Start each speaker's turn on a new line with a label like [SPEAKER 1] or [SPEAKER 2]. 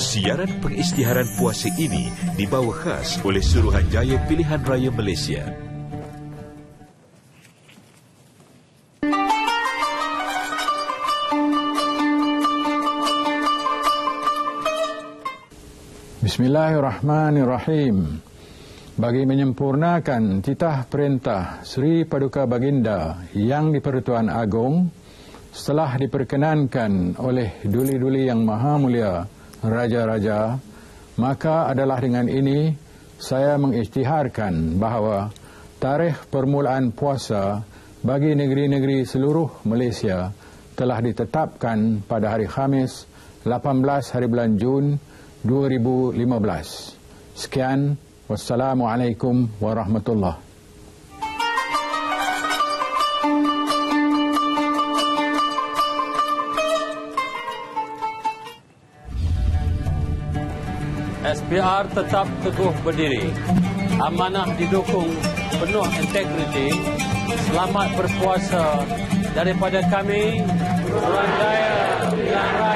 [SPEAKER 1] Siaran pengisytiharan puasa ini dibawa khas oleh Suruhanjaya Pilihan Raya Malaysia.
[SPEAKER 2] Bismillahirrahmanirrahim. Bagi menyempurnakan titah perintah Sri Paduka Baginda yang di-Pertuan Agong setelah diperkenankan oleh duli-duli yang maha mulia raja-raja, maka adalah dengan ini saya mengisytiharkan bahawa tarikh permulaan puasa bagi negeri-negeri seluruh Malaysia telah ditetapkan pada hari Khamis 18 hari bulan Jun 2015. Sekian, wassalamualaikum warahmatullahi
[SPEAKER 3] SPR tetap teguh berdiri. Amanah didukung penuh integriti. Selamat berpuasa daripada kami, Pilihan Raya.